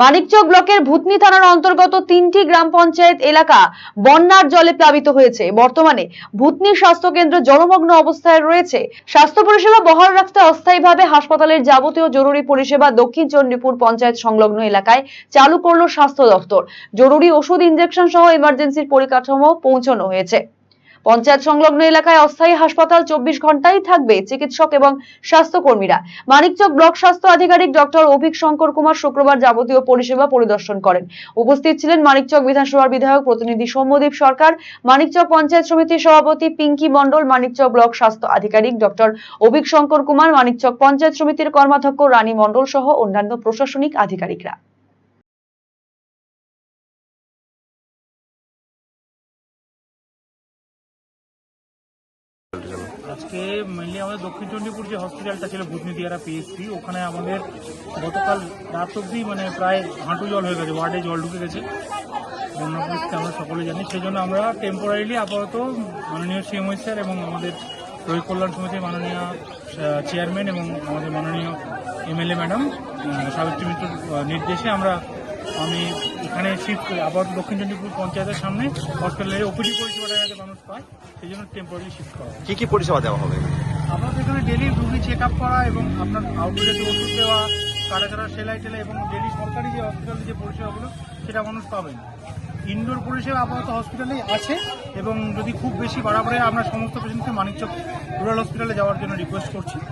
মানিকচক ব্লকের ভূতনি থানার অন্তর্গত তিনটি গ্রাম পঞ্চায়েত এলাকা বন্যার জলে প্লাবিত হয়েছে। বর্তমানে ভূতনি স্বাস্থ্য কেন্দ্র জলমগ্ন অবস্থায় রয়েছে। স্বাস্থ্য পরিষেবা বহাল রাখতে অস্থায়ীভাবে হাসপাতালের যাবতীয় জরুরি পরিষেবা দক্ষিণ চণ্ডীপুর পঞ্চায়েত সংলগ্ন এলাকায় চালু করল স্বাস্থ্য দপ্তর। জরুরি ওষুধ ইনজেকশন সহ ইমার্জেন্সির পরিকাঠামো পৌঁছানো হয়েছে। পঞ্চায়েত সংলগ্ন এলাকায় অস্থায়ী হাসপাতাল চব্বিশ ঘন্টাই থাকবে চিকিৎসক এবং স্বাস্থ্যকর্মীরা। মানিকচক ব্লক স্বাস্থ্য আধিকারিক ডক্টর অভিক শঙ্কর কুমার শুক্রবার যাবতীয় পরিষেবা পরিদর্শন করেন। উপস্থিত ছিলেন মানিকচক বিধানসভার বিধায়ক প্রতিনিধি সৌম্যদীপ সরকার, মানিকচক পঞ্চায়েত সমিতির সভাপতি পিঙ্কি মণ্ডল, মানিকচক ব্লক স্বাস্থ্য আধিকারিক ডক্টর অভিক শঙ্কর কুমার, মানিকচক পঞ্চায়েত সমিতির কর্মাধ্যক্ষ রানী মণ্ডল সহ অন্যান্য প্রশাসনিক আধিকারিকরা। আজকে মেনলি আমাদের দক্ষিণ চণ্ডীপুর যে হসপিটালটা ছিল ভূতনি দিয়ারা পিএসপি ওখানে আমাদের গতকাল রাত অবধি মানে প্রায় হাঁটু জল হয়ে গেছে ওয়ার্ডে জল ঢুকে গেছে। বন্যা পরিস্থিতি আমরা সকলে জানি। সেই জন্য আমরা টেম্পোরারিলি আপাতত মাননীয় সিএমও স্যার এবং আমাদের রোহিত কল্যাণ সমিতির মাননীয় চেয়ারম্যান এবং আমাদের মাননীয় এমএলএ ম্যাডাম সাবিত্রী মিত্রর আহ, নির্দেশে আমরা আমি এখানে শিফট করি আবার দক্ষিণ চণ্ডীপুর পঞ্চায়েতের সামনে হসপিটালের ওপিডি পরিষেবাটা যাতে মানুষ পায় সেই জন্য টেম্পোরারি শিফট করা কি কি পরিষেবা দেওয়া হবে? আপনাদের এখানে ডেলি রুগী চেক আপ করা এবং আপনার আউটডোরে ওষুধ দেওয়া কাটা কাটা সেলাই টেলাই এবং ডেলি সরকারি যে হসপিটালে যে পরিষেবাগুলো সেটা মানুষ পাবেন। ইনডোর পরিষেবা আপাতত হসপিটালে আছে এবং যদি খুব বেশি বাড়াবাড়ি আমরা সমস্ত পেশেন্টকে মানিকচক রুরাল হসপিটালে যাওয়ার জন্য রিকোয়েস্ট করছি।